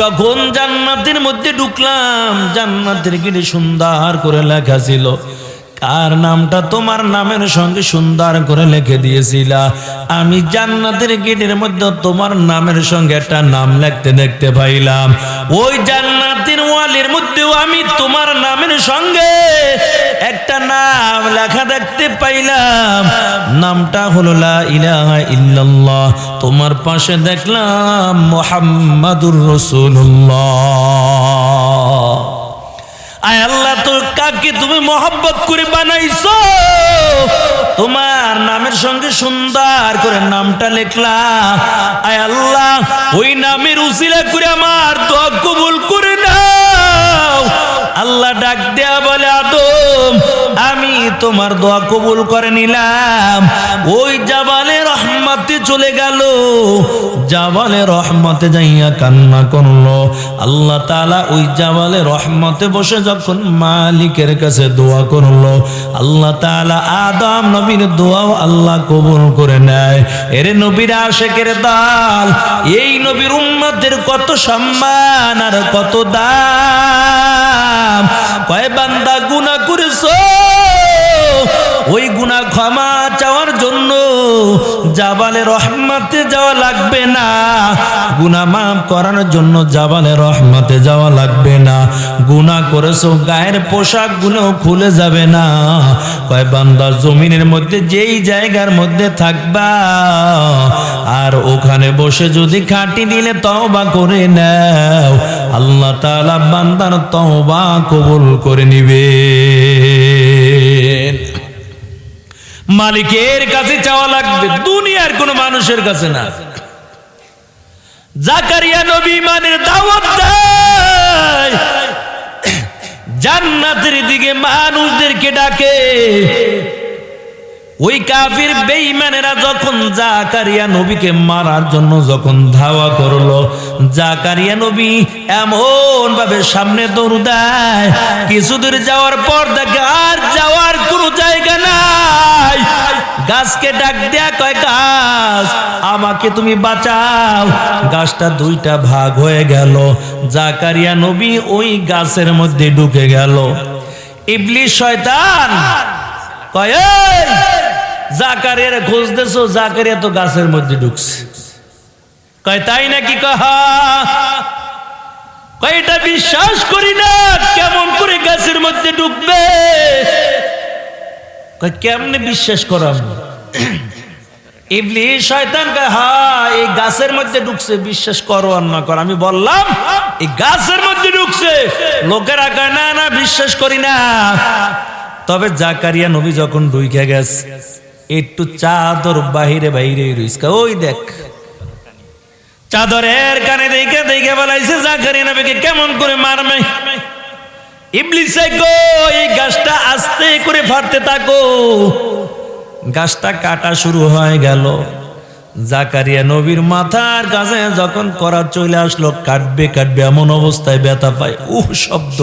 যখন জান্নাতের মধ্যে ঢুকলাম, জান্নাতের গিরে সুন্দর করে লেখা ছিল। কার নামটা তোমার নামের সঙ্গে সুন্দর করে লিখে দিয়েছিলা? আমি জান্নাতের গেটের মধ্যে তোমার নামের সঙ্গে একটা নাম লিখতে দেখতে পাইলাম। ওই জান্নাতের ওয়ালের মধ্যেও আমি তোমার নামের সঙ্গে একটা নাম লেখা দেখতে পাইলাম। নামটা হলো ইল্লাল্লাহ। তোমার পাশে দেখলাম মোহাম্মদুর রসুল্লাহ কাকে তুমি করে বানাইছো? তোমার নামের সঙ্গে সুন্দর করে নামটা লিখলা আয় আল্লাহ, ওই নামের উসিলা করে আমার দোয়া কবুল করে নাও। আল্লাহ ডাক দেয়া বলে তোমার দোয়া কবুল করে নিলাম। ওই জাবালে রহমতে চলে গেল। জাবালে রহমতে যাইয়া কান্না করল। আল্লাহ তাআলা ওই জাবালে রহমতে বসে যখন মালিকের কাছে দোয়া করল, আল্লাহ তাআলা আদম নবীর দোয়াও আল্লাহ কবুল করে নেয়। এরে নবীর আশেকের দাল, এই নবীর উম্মতের কত সম্মান আর কত দাম। কয় বান্দা ওই গুনা ক্ষমা চাওয়ার জন্য জাবালে রহমাতে যাওয়া লাগবে না। গুনা মাফ করানোর জন্য জাবালে রহমাতে যাওয়া লাগবে না। গুনা করেছ, গায়ের পোশাকগুলো খুলে যাবে না। কয় বান্দা, জমিনের মধ্যে যেই জায়গার মধ্যে থাকবা, আর ওখানে বসে যদি খাটি দিলে তওবা করে নাও। আল্লাহ তাআলা বান্দার তওবা কবুল করে নিবে। মালিকের কাছে চাওয়া লাগবে, দুনিয়ার কোন মানুষের কাছে না। জাকারিয়া নবী মানের দাওয়াত জান্নাতের দিকে মানুষদেরকে ডাকে। ওই কাফির বেঈমানেরা যখন জাকারিয়া নবীকে মারার জন্য যখন ধাওয়া করল, জাকারিয়া নবী এমন ভাবে সামনে দৌড় দেয়। কিছু দূর যাওয়ার পর দেখে আর যাওয়ার কোনো জায়গা নাই। গাছকে ডাক দেয়া কয় গাছ আমাকে তুমি বাঁচাও। গাছটা দুইটা ভাগ হয়ে গেল। জাকারিয়া নবী ওই গাছের মধ্যে ঢুকে গেল। ইবলিশ শয়তান কয় "এই, জাকারিয়ার খুঁজতেছো? জাকারিয়া তো গাছের মধ্যে ঢুকছে। কয় তাই নাকি? কহা কয় এটা বিশ্বাস করি না কেমন করে গাছের মধ্যে ঢুকবে? কেমনে বিশ্বাস করাম? ইবলি শয়তান হা এই গাছের মধ্যে ঢুকছে, বিশ্বাস করো আর না করো। আমি বললাম, এই গাছের মধ্যে ঢুকছে। লোকেরা কয়, না না, বিশ্বাস করি না। তবে জাকারিয়া নবী যখন ঢুইকে গেছে, একটু চাদর বাহিরে বাহিরে রইসকা ওই দেখ, চাদরের কানে দেখে দেখে বলাইছে, জাকারিয়া নবীকে কেমন করে মারবে? ইবলিসে গো, এই গাছটা আস্তে করে ফাটতে থাকো। গাছটা কাটা শুরু হয়ে গেল। জাকারিয়া নবীর মাথার কাছে যখন করা চলে আসলো, কাটবে কাটবে এমন অবস্থায় ব্যথা পায়। উহ, শব্দ।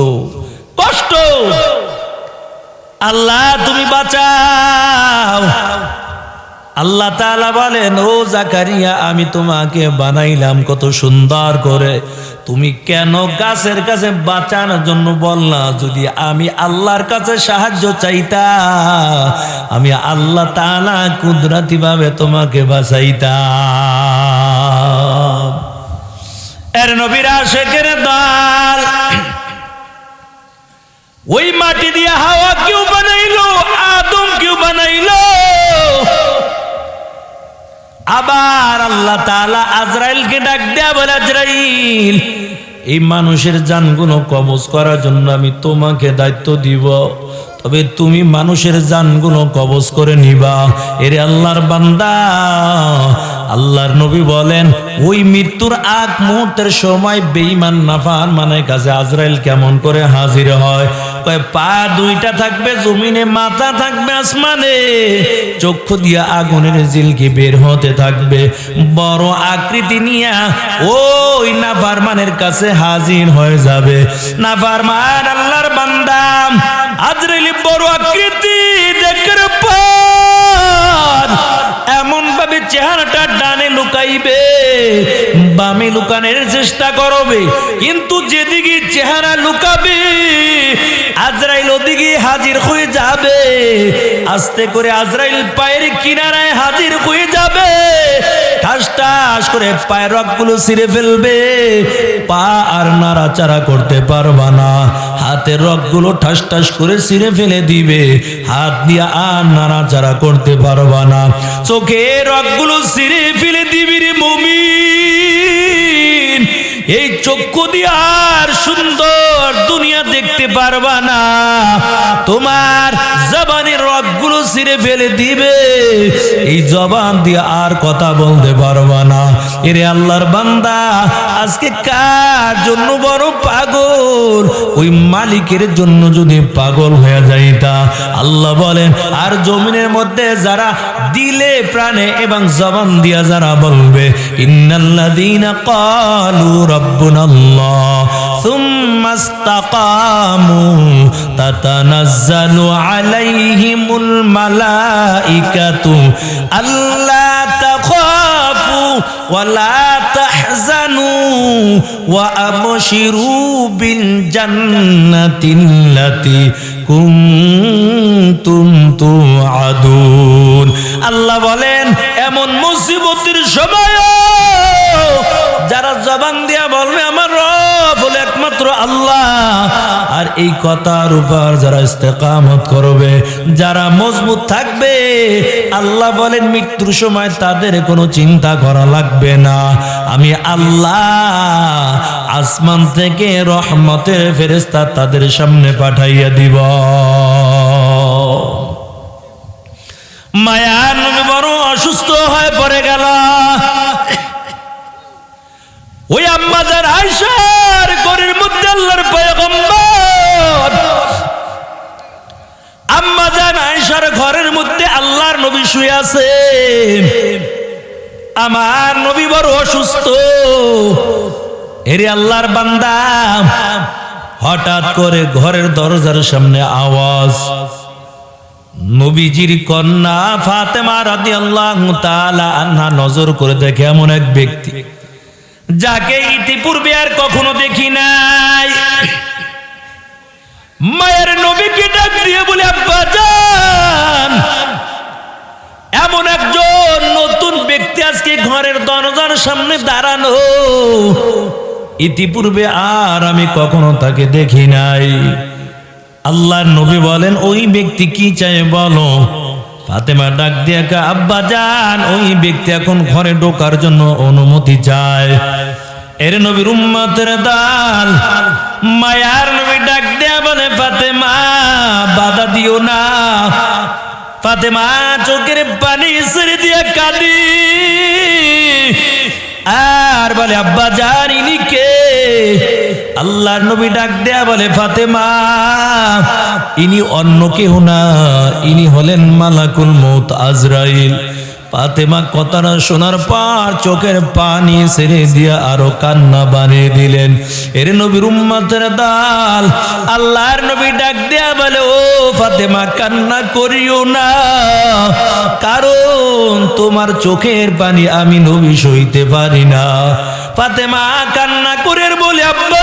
কষ্ট। আল্লাহ, তুমি বাঁচাও। আল্লাহ তাআলা বলেন, ও জাকারিয়া, আমি তোমাকে বানাইলাম কত সুন্দর করে। তুমি কেন গাছের কাছে বাঁচানোর জন্য বললা, যদি আমি আল্লাহর কাছে সাহায্য চাইতা, আমি আল্লাহ তাআলা কুদরতি ভাবে তোমাকে বাঁচাইতাম এর নবীরা শেখের দল ওই মাটি দিয়ে হাওয়া কেউ বানাইলো, আদম কেউ বানাইলো। আবার আল্লাহ তাআলা আজরাইলকে ডাক দেয়া বলে, আজরাইল এই মানুষের যানগুলো কবজ করার জন্য আমি তোমাকে দায়িত্ব দিব। তবে তুমি মানুষের জানগুলো কবজ করে নিবা। এরে আল্লাহর বান্দা, আল্লাহর নবী বলেন, ওই মৃত্যুর আগ মুহূর্তের সময় বেঈমান নাফার মানে কাছে আজরাইল কেমন করে হাজির হয়? পা দুইটা থাকবে, জমিনে মাথা থাকবে, আসমানে চক্ষু দিয়া আগুনের জিলকি বের হতে থাকবে। বড় আকৃতি নিয়া ওই নাফারমানের কাছে হাজির হয়ে যাবে। নাফারমান আল্লাহর বান্দাম আজরাইল বড় আকৃতি দেখের পর এমন ভাবে চেহারাটা ডানে লুকাইবে, বামে লুকানোর চেষ্টা করবে। কিন্তু যেদিকে চেহারা লুকাবে, আজরাইল ওদিকে হাজির হয়ে যাবে। আস্তে করে আজরাইল পায়ের কিনারায় হাজির হয়ে যাবে। ঠাস ঠাস করে পায়ের রকগুলো ছিঁড়ে ফেলবে। পা আর নাড়াচাড়া করতে পারবা না। হাতের রকগুলো ঠাস ঠাস করে ছিঁড়ে ফেলে দিবে। হাত দিয়ে আর নাড়াচাড়া করতে পারবা না। চোখের রকগুলো ছিঁড়ে এই চক্ষু দিয়ে আর সুন্দর দুনিয়া দেখতে পারবা না। তোমার জবানের রথগুলো ছিঁড়ে ফেলে দিবে। এই জবান দিয়ে আর কথা বলতে পারবা না। এরে আল্লাহর বান্দা, আজকে কার জন্য বড় পাগল? ওই মালিকের জন্য যদি পাগল হয়ে যাইতা আল্লাহ বলেন, আর জমিনের মধ্যে যারা দিলে প্রাণে এবং জবান দিয়া যারা বলবে, ইন্নাল্লাযীনা ক্বালু রাব্বুনাল্লাহ, সুম্মা ইসতাকামু তাতানাজ্জালু আলাইহিমুল মালাইকাতু, আল্লা তাহজানু ওয়া আবশিরু বিল জান্নাতিল্লাতী কুনতুম তুআদুন। আল্লাহ বলেন, এমন মুসিবতের সময় যারা জবান দিয়া বলবে, আমার রব একমাত্র আল্লাহ। আর এই কথার উপর যারা ইস্তেকামত করবে, যারা মজবুত থাকবে, আল্লাহ বলেন মৃত্যুর সময় তাদের কোনো চিন্তা করা লাগবে না। আমি আল্লাহ আসমান থেকে রহমতের ফেরেস্তা তাদের সামনে পাঠাইয়া দিব। মায়া নবী বড় অসুস্থ হয়ে পড়ে গেল ওই আম্মাজার আয়সার ঘরের মধ্যে আল্লাহর পয়গম্বর আয়সার ঘরের মধ্যে আল্লাহর নবী শুয়ে আছে। আমার নবী বড় অসুস্থ। এরে আল্লাহর বান্দা। হঠাৎ করে ঘরের দরজার সামনে আওয়াজ। নবীজির কন্যা ফাতেমা রাদিয়াল্লাহু তাআলা আন্না নজর করে দেখে এমন এক ব্যক্তি, যাকে ইতিপূর্বে আর কখনো দেখি নাই। মায়ের নবীকে ডাক দিয়ে বলে, আব্বা যান এমন একজন নতুন ব্যক্তি আজকে ঘরের দরজার সামনে দাঁড়ানো। ইতিপূর্বে আর আমি কখনো তাকে দেখি নাই। আল্লাহর নবী বলেন, ওই ব্যক্তি কি চায় বলো? ফাতেমা ডাক দিয়ে আব্বা যান ওই ব্যক্তি এখন ঘরে ঢোকার জন্য অনুমতি চায়। এর নবীর উম্মতের দাল। মায়ার নবী ডাক দেয়া বলে, ফাতেমা, বাধা দিও না। ফাতেমা, চোখের পানি ছেড়ে দিয়ে কাঁদি। আর বলে, আব্বা যান ইনি কে? আল্লাহর নবী ডাক দেয়া বলে, ফাতেমা, ইনি অন্য কেউ না। ইনি হলেন মালাকুল মৌত আজরাইল। ফাতেমা কথাটা শোনার পর চোখের পানি ছেড়ে দিয়া আরও কান্না বানিয়ে দিলেন। এর নবীর উম্মাতের দাল। আল্লাহর নবী ডাক দেয়া বলে, ও ফাতেমা, কান্না করিও না। কারণ তোমার চোখের পানি আমি নবী সইতে পারি না। ফাতেমা কান্না করে বলে, আব্বা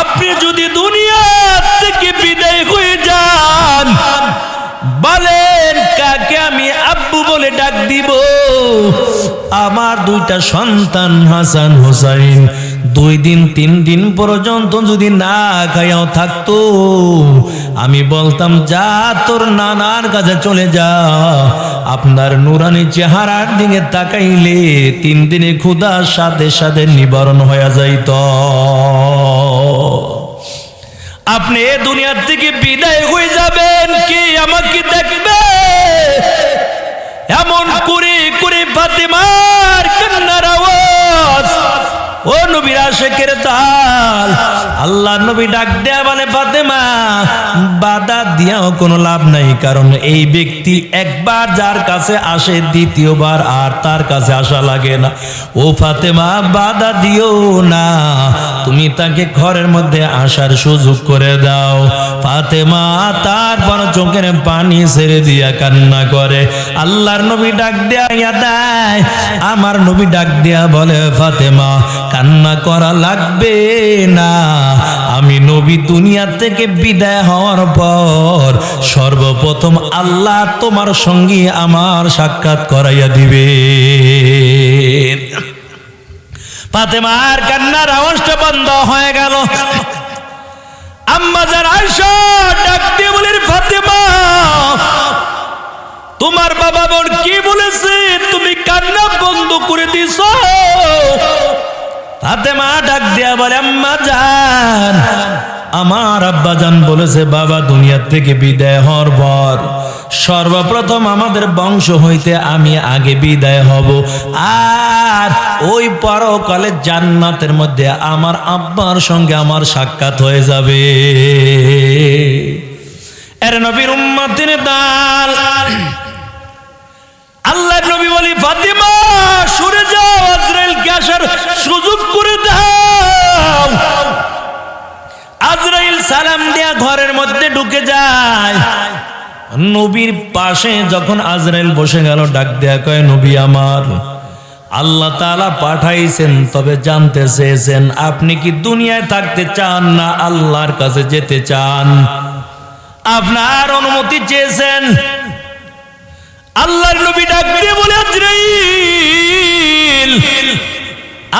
আপনি যদি দুনিয়া থেকে বিদায় হয়ে যান বলে ডাক দিব। আমার দুইটা সন্তান হাসান হোসাইন। দুই দিন, তিন দিন পর্যন্ত যদি না খাইয়াও থাকতো, আমি বলতাম, যা তোর নানার কাছে চলে যা। আপনার নুরানি চেহারার দিকে তাকাইলে তিন দিনে ক্ষুদার সাথে সাথে নিবারণ হয়ে যাইত। আপনি এ দুনিয়ার থেকে বিদায় হয়ে যাবেন। কি আমাকে দেখবে? এমন করে করে ফাতেমার কান্নার আওয়াজ ও নবীর আশেকের তাল আল্লাহ নবী ডাক দেয়া বলে ফাতেমা। বাধা দিয়াও কোনো লাভ নাই, কারণ এই ব্যক্তি একবার যার কাছে আসে, দ্বিতীয়বার আর তার কাছে আসা লাগে না। ও ফাতেমা, বাধা দিও না, তুমি তাকে ঘরের মধ্যে আসার সুযোগ করে দাও। ফাতেমা তারপর চোখের পানি ছেড়ে দিয়া কান্না করে। আল্লাহর নবী ডাক দেয়া দেয় আমার নবী ডাক দেয়া বলে, ফাতেমা কান্না করা লাগবে না। আমি নবী দুনিয়া থেকে বিদায় হওয়ার পর সর্বপ্রথম আল্লাহ তোমার সঙ্গে আমার সাক্ষাৎ করাইয়া দিবে কান্নার আওয়াজটা বন্ধ হয়ে গেল। আম্মা যার ফাতেমা, তোমার বাবা বোন কি বলেছে? তুমি কান্না বন্ধ করে দিছ ফাতেমা ডাক দিয়া বলে, আম্মা জান, আমার আব্বা জান বলেছে, বাবা দুনিয়ার থেকে বিদায় হওয়ার পর সর্বপ্রথম আমাদের বংশ হইতে আমি আগে বিদায় হব। আর ওই পরকালে জান্নাতের মধ্যে আমার আব্বার সঙ্গে আমার সাক্ষাৎ হয়ে যাবে। এর নবীর উম্মতির দাল আল্লাহ নবী বলি, ফাতিমা, সরে যাও আজরাইলকে আসার সুযোগ করে দাও। আজরাইল সালাম দিয়া ঘরের মধ্যে ঢুকে যায়। নবীর পাশে যখন আজরাইল বসে গেল, ডাক দেয়া কয়, নবী আমার, আল্লাহ তাআলা পাঠাইছেন, তবে জানতে চেয়েছেন, আপনি কি দুনিয়ায় থাকতে চান না আল্লাহর কাছে যেতে চান? আপনার অনুমতি চেয়েছেন। আল্লাহর নবী ডাক দিয়ে বলে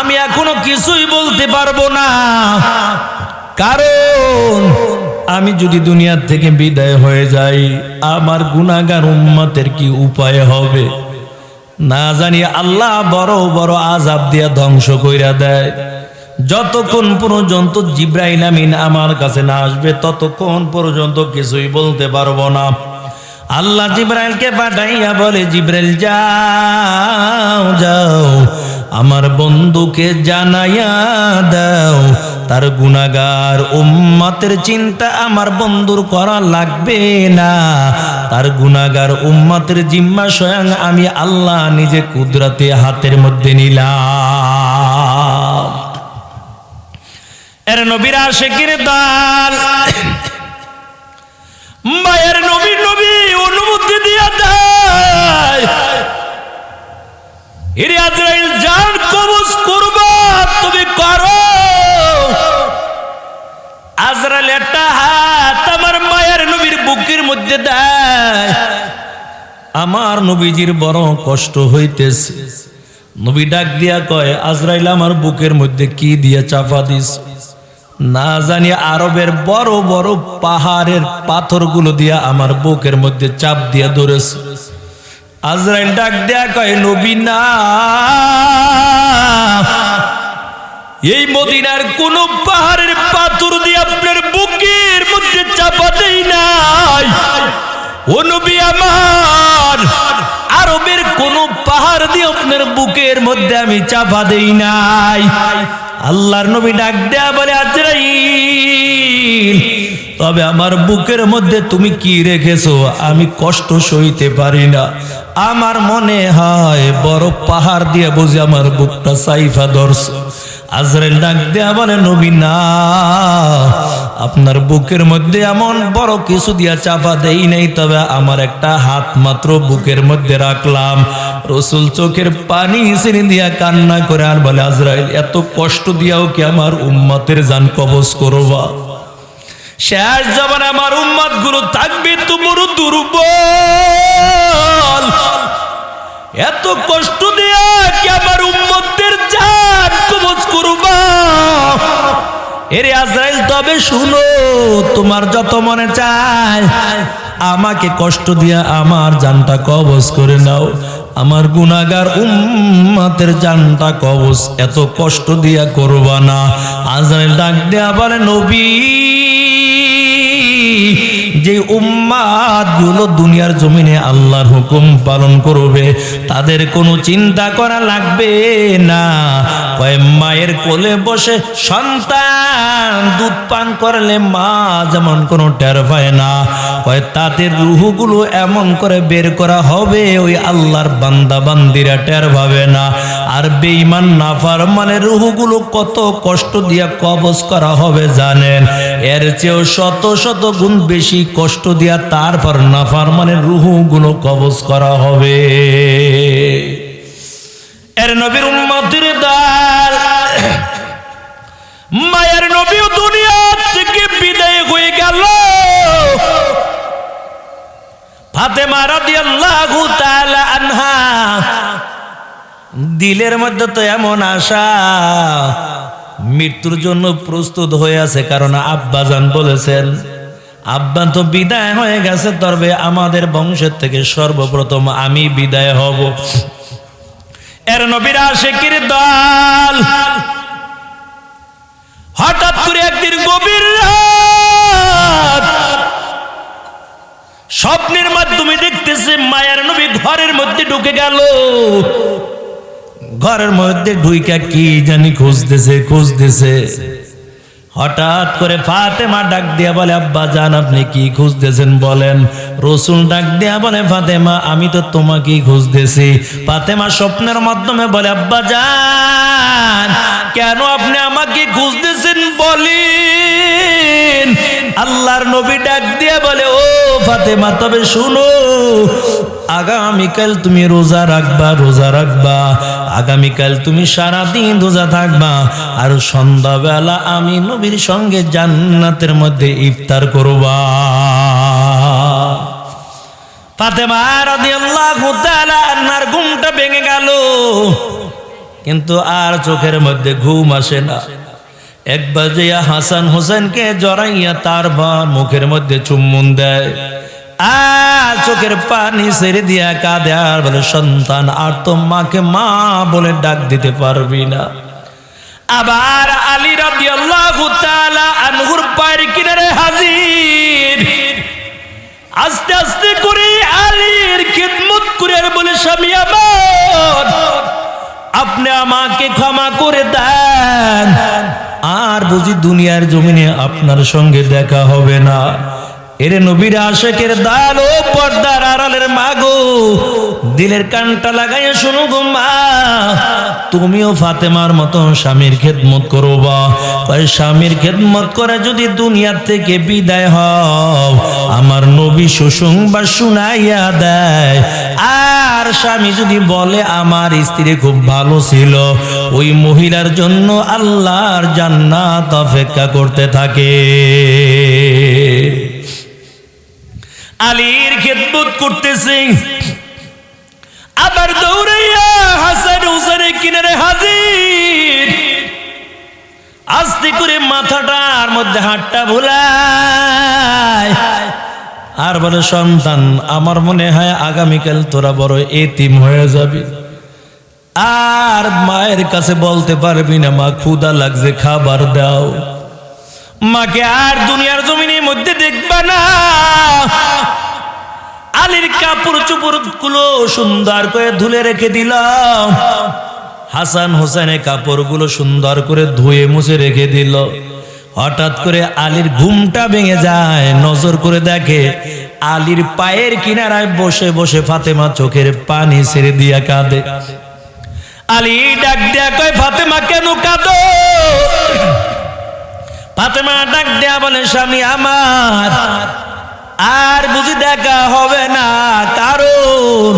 আমি এখনও কিছুই বলতে পারব না। কারণ আমি যদি দুনিয়ার থেকে বিদায় হয়ে যাই, আমার গুনাগার উম্মতের কি উপায় হবে? না জানি আল্লাহ বড় বড় আজাব দিয়া ধ্বংস কইরা দেয়। যতক্ষণ পর্যন্ত জিব্রাইল আমিন আমার কাছে না আসবে, ততক্ষণ পর্যন্ত কিছুই বলতে পারব না। আল্লাহ জিব্রাইলকে পাঠাইয়া বলে, জিব্রাইল, যাও যাও, আমার বন্ধুকে জানাইয়া দাও। তার গুনাগার উম্মতের চিন্তা আমার বন্ধুর করা লাগবে না। তার গুনাগার উম্মতের জিম্মা স্বয়ং আমি আল্লাহ নিজে কুদরতে হাতের মধ্যে নিলাম। এর নবীর আশেকের দাল, মায়ের নবী এর আজরাইল জান কবজ তুমি করো আজরাইল, একটা হাত আমার মায়ের নবীর বুকের মধ্যে দেয়। আমার নবীজির বড় কষ্ট হইতেছে। নবী ডাক দিয়া কয়, আজরাইল, আমার বুকের মধ্যে কি দিয়া চাপা দিস? না জানি আরবের বড় বড় পাহাড়ের পাথরগুলো দিয়া আমার বুকের মধ্যে চাপ দিয়া ধরেছে। আজরাইল ডাক দেয়া কয়, নবী না। এই মদিনার কোন পাহাড়ের পাথর দিয়ে আপনার বুকের মধ্যে চাপা দেই নাই। ও নবী আমার, আরবের কোন পাহাড় দিয়ে আপনার বুকের মধ্যে আমি চাপা দেই নাই। আল্লাহর নবী ডাক দেয়া বলে, আজরাইল, তবে আমার বুকের মধ্যে তুমি কি রেখেছো? আমি কষ্ট সইতে পারি না। আমার মনে হয় বড় পাহাড় দিয়ে বুঝে আমার বুকটা সাইফা ধরছে। আজরাইল ডাক দেয়া বলে, নবী না, আপনার বুকের মধ্যে এমন বড় কিছু দিয়া চাপা দেই নাই, তবে আমার একটা হাত মাত্র বুকের মধ্যে রাখলাম। রসুল চোখের পানি সিনি দিয়া কান্না করে আর বলে, আজরাইল, এত কষ্ট দিয়াও কি আমার উম্মতের যান কবজ করবা? শেষ জবান আমার উম্মতগুলো থাকবে তোমার দুর্বল। এত কষ্ট দেয়া কি আমার উম্মতের জান কবজ করবা? এরে আজরাইল, তবে শুনো, তোমার যত মনে চায়, আমাকে কষ্ট দিয়া আমার জানটা কবজ করে নাও। আমার গুনাগার উম্মাতের জানটা কবজ, এত কষ্ট দিয়া করবা না। আজরাইল ডাক দেয়া বলে, নবী যে উম্মাদগুলো দুনিয়ার জমিনে আল্লাহর হুকুম পালন করবে, তাদের কোনো চিন্তা করা লাগবে না। মায়ের কোলে বসে সন্তান দুধ পান করলে মা যেমন কোনো টের পায় না। কয় তাদের রুহুগুলো এমন করে বের করা হবে, ওই আল্লাহর বান্দা বান্দিরা টের পাবে না। আর বেঈমান নাফার মানে রুহুগুলো কত কষ্ট দিয়া কবজ করা হবে জানেন? এর চেয়েও শত শত গুণ বেশি কষ্ট দিয়া তারপর নাফার মানে রুহুগুলো কবজ করা হবে। এর নবীর উম্মতির দাল মায়ের নবী দুনিয়া থেকে বিদায় হয়ে গেল। ফাতেমা রাদিয়াল্লাহু তাআলা আনহা দিলের মধ্যে তো এমন আশা। মৃত্যুর জন্য প্রস্তুত হয়ে আছে, কারণ আব্বা আব্বাজান বলেছেন আব্বা তো বিদায় হয়ে গেছে, তবে আমাদের বংশের থেকে সর্বপ্রথম আমি বিদায় হব। এর নবীরা শেখির দল। হঠাৎ করে একদিন গভীর স্বপ্নের মাধ্যমে দেখতেছে মায়ের নবী ঘরের মধ্যে ঢুকে গেল। ঘরের মধ্যে ঢুইকা কি জানি খুঁজতেছে খুঁজতেছে। হঠাৎ করে ফাতেমা ডাক দিয়া বলে, আব্বা জান, আপনি কি খুঁজতেছেন বলেন? রসুল ডাক দিয়া বলে, ফাতেমা, আমি তো তোমাকেই খুঁজতেছি। ফাতেমা স্বপ্নের মাধ্যমে বলে, আব্বা জান, কেন আপনি আমাকে খুঁজতেছেন বলেন? আল্লাহর নবী ডাক দিয়া বলে, ও ফাতেমা, তবে শুনো, আগামীকাল তুমি রোজা রাখবা রোজা রাখবা। আগামীকাল তুমি সারাদিন রোজা থাকবা আর সন্ধ্যাবেলা আমি নবীর সঙ্গে জান্নাতের মধ্যে ইফতার করবা। ফাতেমা রাদিয়াল্লাহু ঘুমটা ভেঙে গেল। কিন্তু আর চোখের মধ্যে ঘুম আসে না। একবার যে হাসান হোসেনকে জড়াইয়া তার বা মুখের মধ্যে চুম্বন দেয়। আর চোখের পানি ছেড়ে দিয়া কাঁদে আর বলে, সন্তান, আর তো মাকে মা বলে ডাক দিতে পারবি না। আবার আলী রাদিয়াল্লাহু তাআলা আনহুর পায়ের কিনারে হাজির। আস্তে আস্তে করে আলীর খিদমত করে বলে, স্বামী আমার, আপনি আমাকে ক্ষমা করে দেন। আর বুঝি দুনিয়ার জমিনে আপনার সঙ্গে দেখা হবে না। এরে নবীর আশেকের দাল ও পর্দার আড়ালের মাগো, দিলের কানটা লাগাইয়া শুনো গো মা। তুমিও ফাতেমার মতো স্বামীর খেদমত করো বা। স্বামীর খেদমত করে যদি দুনিয়ার থেকে বিদায় হও, আমার নবী সুসংবাদ শুনাইয়া দেয়। আর স্বামী যদি বলে, আমার স্ত্রী খুব ভালো ছিল ওই মহিলার জন্য আল্লাহর জান্নাত অপেক্ষা করতে থাকে। আলীর খেদমত করতেছে। আবার দৌড়াইয়া হাসান হুসেনের কিনারে হাজির। আস্তে করে মাথাটার মধ্যে হাতটা ভুলায়। আর বলে, সন্তান, আমার মনে হয় আগামীকাল তোরা বড় এতিম হয়ে যাবি। আর মায়ের কাছে বলতে পারবি না, মা ক্ষুদা লাগছে, খাবার দাও। মাকে আর দুনিয়ার জমিনের মধ্যে দেখবা না। আলীর কাপড় চুপড়গুলো সুন্দর করে ধুলে রেখে দিলাম। হাসান হোসেনের কাপড়গুলো সুন্দর করে ধুয়ে মুছে রেখে দিল। হঠাৎ করে আলীর ঘুমটা ভেঙে যায়, নজর করে দেখে আলীর পায়ের কিনারায় বসে বসে ফাতেমা চোখের পানি ছেড়ে দিয়া কাঁদে। আলী ডাক দেয়া কয়, ফাতেমা কেন কাঁদো? ফাতেমা ডাক দেয়া বলে, স্বামী আমার, আর বুঝি দেখা হবে না। কারণ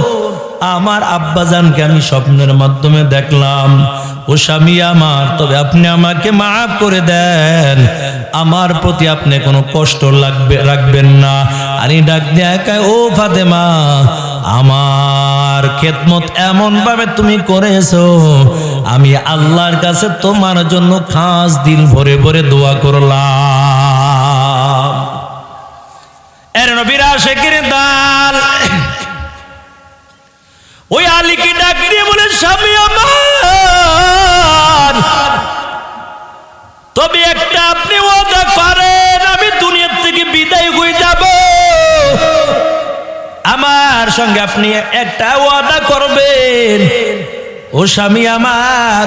আমার আব্বাজানকে আমি স্বপ্নের মাধ্যমে দেখলাম। ও স্বামী আমার, তবে আপনি আমাকে মাফ করে দেন। আমার প্রতি আপনি কোনো কষ্ট লাগবে, রাখবেন না। আনি ডাক দেয়া ও ফাতেমা, আমার খেদমত এমন ভাবে তুমি করেছ, আমি আল্লাহর কাছে তোমার জন্য খাস দিল ভরে ভরে দোয়া করলাম। এর নবীরা শেখের দাল ওই আলীকে ডাক দিয়ে বলে, স্বামী আমার, তবে একটা আপনি করেন, আমি দুনিয়ার থেকে বিদায় হয়ে যাব। আমার সঙ্গে আপনি একটা ওয়াদা করবেন। ও স্বামী আমার,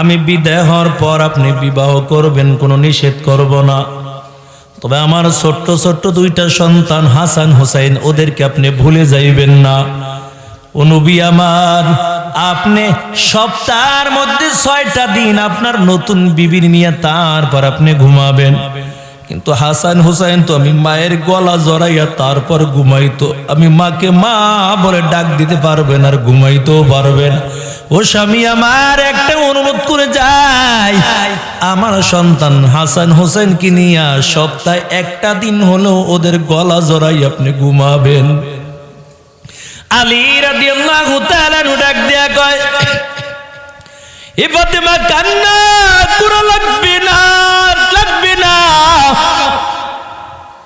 আমি বিদায় হওয়ার পর আপনি বিবাহ করবেন, কোনো নিষেধ করব না। তবে আমার ছোট্ট ছোট্ট দুইটা সন্তান, হাসান, হোসাইন, ওদেরকে আপনি ভুলে যাইবেন না। ও নবী আমার, আপনি সপ্তাহের মধ্যে ছয়টা দিন আপনার নতুন বিবির নিয়ে তারপর আপনি ঘুমাবেন। কিন্তু হাসান হুসাইন তো আমি মায়ের গলা জড়াইয়া তারপর ঘুমাইতো। আমি মাকে মা বলে ডাক দিতে পারবেন আর ঘুমাইতেও পারবেন। ও স্বামী আমার একটা অনুরোধ করে যাই। আমার সন্তান হাসান হোসেন কি নিয়া সপ্তাহে একটা দিন হলেও ওদের গলা জড়াই আপনি ঘুমাবেন। আলী রাদিয়াল্লাহু তাআলা ডাক দিয়া কয়, এ কান্না করা লাগবে না। লাগবে না।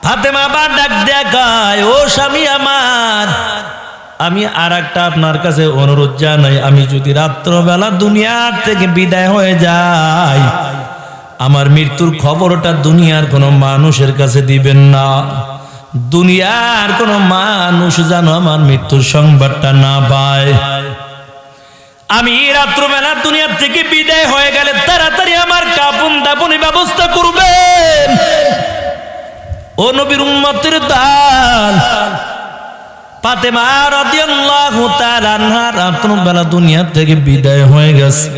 ফাতেমা বা ডাক দিয়া কয়, ও স্বামী আমার, আমি আর একটা আপনার কাছে অনুরোধ জানাই, আমি যদি রাত্রবেলা দুনিয়ার থেকে বিদায় হয়ে যাই, আমার মৃত্যুর খবরটা দুনিয়ার কোনো মানুষের কাছে দিবেন না। দুনিয়ার কোনো মানুষ যেন আমার মৃত্যুর সংবাদটা না পায়। আমি রাত্রবেলা দুনিয়ার থেকে বিদায় হয়ে গেলে তাড়াতাড়ি আমার কাপন দাপনের ব্যবস্থা করবেন। ও নবীর উম্মতের দান। ফাতেমা রাদিয়াল্লাহু তাআলা রাত্রবেলা দুনিয়া থেকে বিদায় হয়ে গেছে।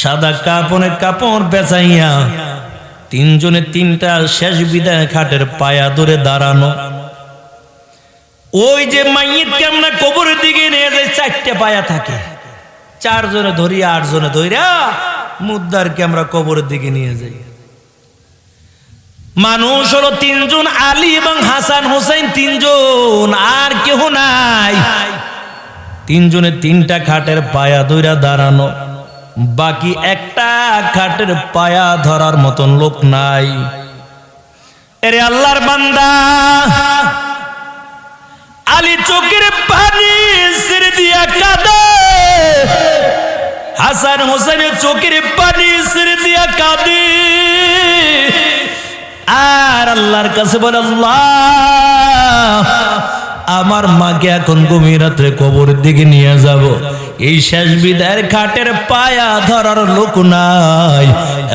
সাদা কাপনে কাপড় বেচাইয়া তিনজনে তিনটা শেষ বিদায় খাটের পায়া ধরে দাঁড়ানো। ওই যে মাইয়িতকে আমরা কবরের দিকে নিয়ে যাই চারটে পায়া থাকে। চারজনে ধরি আটজনে ধরিয়া মুদ্দারকে আমরা কবরের দিকে নিয়ে যাই। মানুষ হলো তিনজন আলী এবং হাসান হোসেন তিনজন, আর কেহ নাই। তিনজনে তিনটা খাটের পায়া দইরা দাঁড়ানো, বাকি একটা খাটের পায়া ধরার মতন লোক নাই। এরে আল্লাহর বান্দা, আলী চোখের পানি ছেড়ে দিয়া কাঁদে। হাসান হোসেনের চোখের পানি ছেড়ে দিয়া কাঁদে। আর আল্লাহর কাছে বলে, আল্লাহ, আমার মাকে এখন গভীর রাত্রে কবরের দিকে নিয়ে যাব। এই শেষ বিদায়ের খাটের পায়া ধরার লোক নাই।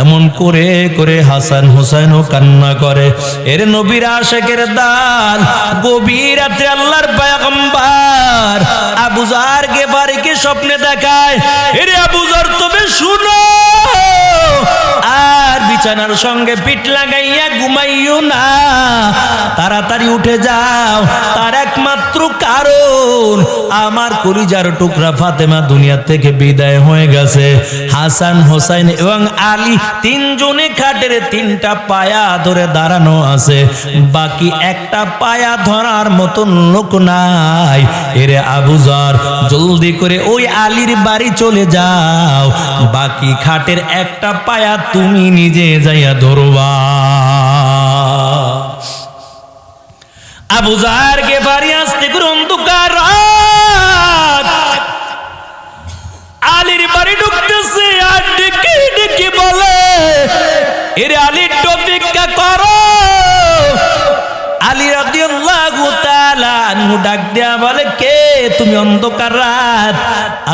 এমন করে করে হাসান হোসেনও কান্না করে। এর নবীর আশেকের দান, গভীর রাত্রে আল্লাহর পায়গম্বার আবুজার গেবারিকে স্বপ্নে দেখায়। এরে আবুজার তবে শুনো, আর বিছানার সঙ্গে পিঠ লাগাইয়া ঘুমাইও না। তাড়াতাড়ি উঠে যাও, তার একমাত্র কারণ আমার কলিজার টুকরা ফাতেমা দুনিয়া থেকে বিদায় হয়ে গেছে। হাসান, হোসাইন এবং আলী তিনজনে খাটের তিনটা পায়া ধরে দাঁড়ানো আছে। বাকি একটা পায়া ধরার মতন লোক নাই। এরে আবুজার জলদি করে ওই আলীর বাড়ি চলে যাও। বাকি খাটের একটা পায়া তুমি নিজে যাইয়া ধরবা। আবুজার কে বাড়ি আসতে করে অন্ধকার আলীর বাড়ি ঢুকতেছে, আর ডেকে ডেকে বলে, এরে আলীর অপেক্ষা করো। আলী রাদিয়াল্লাহু তাআলা আনহু ডাক দেয়া বলে, কে? তুমি অন্ধকার রাত।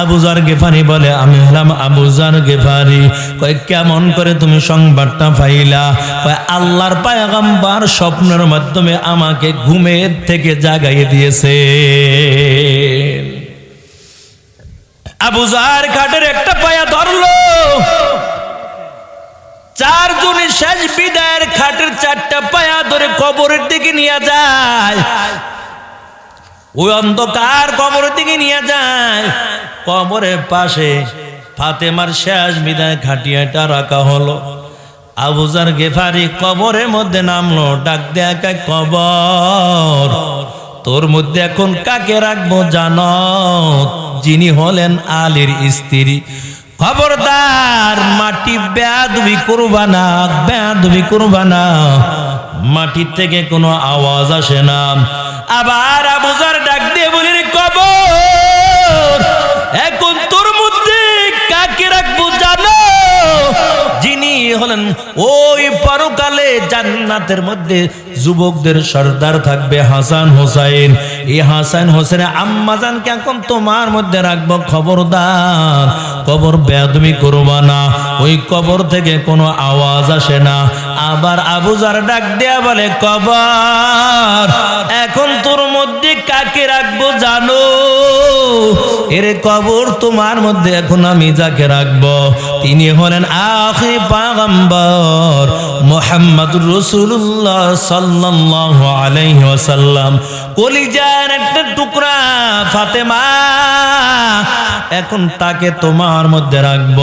আবুজার গেফারি বলে, আমি হলাম আবুজার গেফারি। কয়, কেমন করে তুমি সংবাদটা পাইলা? কয়, আল্লাহর পায়গাম্বার স্বপ্নের মাধ্যমে আমাকে ঘুমের থেকে জাগাইয়ে দিয়েছে। আবুজার ঘাটের একটা পায়া ধরলো। চারজনে শেষ বিদায়ের খাটের চারটা পায়া ধরে কবরের দিকে নিয়ে যায়। ওই অন্ধকার কবরের দিকে নিয়ে যায়। কবরের পাশে ফাতেমার শেষ বিদায় খাটিয়াটা রাখা হলো। আবুজার গেফারি কবরের মধ্যে নামলো, ডাক দেয়া কবর, তোর মধ্যে এখন কাকে রাখব জানো? যিনি হলেন আলীর স্ত্রী। খবরদার, মাটি বেয়াদবি করবা না, বেয়াদবি করবা না। মাটির থেকে কোনো আওয়াজ আসে না। আবার আবুজার ডাক দিয়ে বলি কবর, এখন তোর মধ্যে কাকে রাখব জানো? যিনি হলেন ওই পরকাল জান্নাতের মধ্যে যুবকদের সর্দার থাকবে হাসান হোসাইন। এই হাসান হোসেন আম্মাজানকে এখন তোমার মধ্যে রাখব খবরদার। কবর বেদমি করবা না, ওই কবর থেকে কোনো আওয়াজ আসে না। আবার আবুজার ডাক দেয়া বলে, কবর, এখন তোর মধ্যে কাকে রাখব জানো? এর কবর তোমার মধ্যে এখন আমি যাকে রাখব। তিনি হলেন আখি পাগম্বর মোহাম্মদ রসুল্লাহ সাল্লাল্লাহু আলাইহি ওয়াসাল্লাম। কলিজার একটা টুকরা ফাতেমা এখন তাকে তোমার মধ্যে রাখব।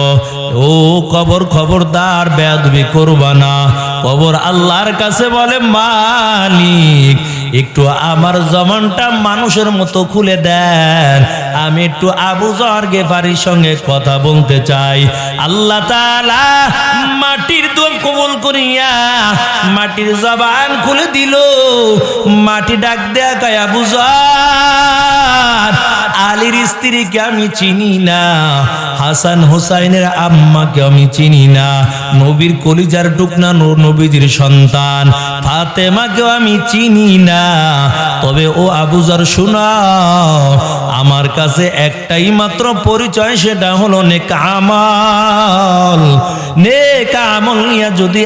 ও কবর খবরদার, বেয়াদবি করবা না। কবর আল্লাহর কাছে বলে, মালিক, একটু আমার জমানটা মানুষের মতো খুলে দেন। আমি একটু আবু জর গেফারির সঙ্গে কথা বলতে চাই। আল্লাহ তাআলা মাটির দোয়া কবুল করিয়া মাটির জবান খুলে দিল। মাটি ডাক দেয়া কয়, আবু জর আলীর স্ত্রীকে আমি চিনি না, হাসান হোসাইনের আম্মাকে আমি চিনি না, নবীর কলিজার টুকনা নবীজির সন্তান, ফাতেমাকেও আমি চিনি না। তবে ও আবুজার শোনা, আমার কাছে একটাই মাত্র পরিচয়, সেটা হলো নেক আমল। নেক আমল নিয়ে যদি